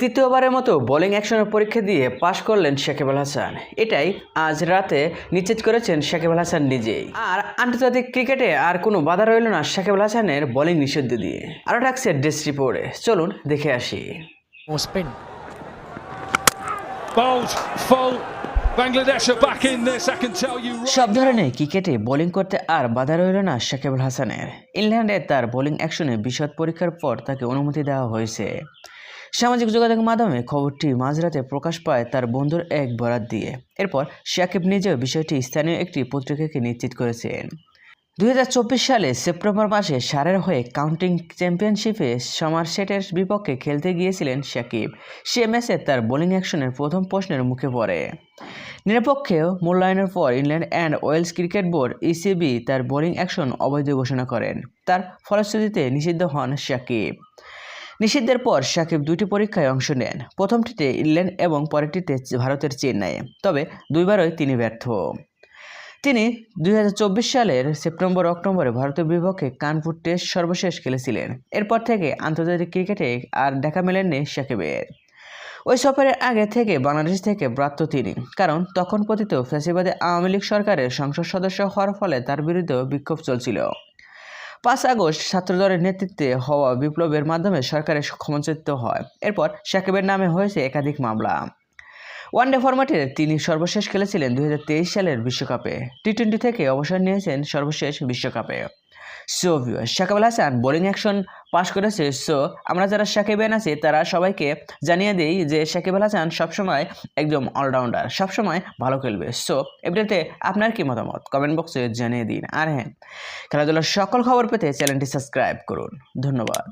তৃতীয়বারের মতো বোলিং অ্যাকশনের পরীক্ষা দিয়ে পাশ করলেন আল হাসান। এটাই আজ রাতে নিশ্চিত করেছেন আল হাসান নিজেই। আর আন্তর্জাতিক ক্রিকেটে আর কোনো বাধা রইল না আল হাসানের বোলিং নিষিদ্ধ দিয়ে। আরও থাকছে ডেস্ক রিপোর্টে। চলুন দেখে আসি। সব ধরনের ক্রিকেটে বোলিং করতে আর বাধা রইল না আল হাসানের। ইংল্যান্ডে তার বোলিং অ্যাকশনে বিশদ পরীক্ষার পর তাকে অনুমতি দেওয়া হয়েছে। সামাজিক যোগাযোগ মাধ্যমে খবরটি মাঝরাতে প্রকাশ পায় তার বন্ধুর এক বরাত দিয়ে। এরপর সাকিব নিজেও বিষয়টি স্থানীয় একটি পত্রিকাকে নিশ্চিত করেছেন। দুই হাজার চব্বিশ সালে সেপ্টেম্বর মাসে সারের হয়ে কাউন্টিং চ্যাম্পিয়নশিপে সমারসেটের বিপক্ষে খেলতে গিয়েছিলেন সাকিব সে ম্যাচে তার বোলিং অ্যাকশনের প্রথম প্রশ্নের মুখে পড়ে। নিরপেক্ষে মূল্যায়নের পর England and Wales cricket board ECB তার বোলিং অ্যাকশন অবৈধ ঘোষণা করেন। তার ফলশ্রুতিতে নিষিদ্ধ হন সাকিব নিষিদ্ধের পর সাকিব দুটি পরীক্ষায় অংশ নেন। প্রথমটিতে ইংল্যান্ড এবং পরেরটিতে ভারতের চেন্নাইয়ে তবে দুইবারই তিনি ব্যর্থ। তিনি দুই হাজার চব্বিশ সালের সেপ্টেম্বর, অক্টোবরে ভারতের বিপক্ষে কানপুর টেস্ট সর্বশেষ খেলেছিলেন। এরপর থেকে আন্তর্জাতিক ক্রিকেটে আর দেখা মেলেননি সাকিবের। ওই সফরের আগে থেকে বাংলাদেশ থেকে ব্রাত্য তিনি। কারণ তখন পতিত ফ্যাসিবাদে আওয়ামী লীগ সরকারের সংসদ সদস্য হওয়ার ফলে তার বিরুদ্ধে বিক্ষোভ চলছিল। পাঁচ আগস্ট ছাত্রদলের নেতৃত্বে হওয়া বিপ্লবের মাধ্যমে সরকারের ক্ষমতাচ্যুত হয়। এরপর সাকিবের নামে হয়েছে একাধিক মামলা। ওয়ানডে ফরম্যাটে তিনি সর্বশেষ খেলেছিলেন দুই হাজার তেইশ সালের বিশ্বকাপে। টি টোয়েন্টি থেকে অবসর নিয়েছেন সর্বশেষ বিশ্বকাপে। সোভিয় Shakib Hasan bowling action pass করেছে। সো আমরা যারা সাকিবেন আছি, তারা সবাইকে জানিয়ে দিই যে সাকিব আল হাসান সবসময় একদম অলরাউন্ডার সবসময় ভালো খেলবে। সো এমনিতে আপনার কি মতামত? কমেন্ট বক্সে জানিয়ে দিন। আর হ্যাঁ খেলাধুলার সকল খবর পেতে চ্যানেলটি সাবস্ক্রাইব করুন। ধন্যবাদ।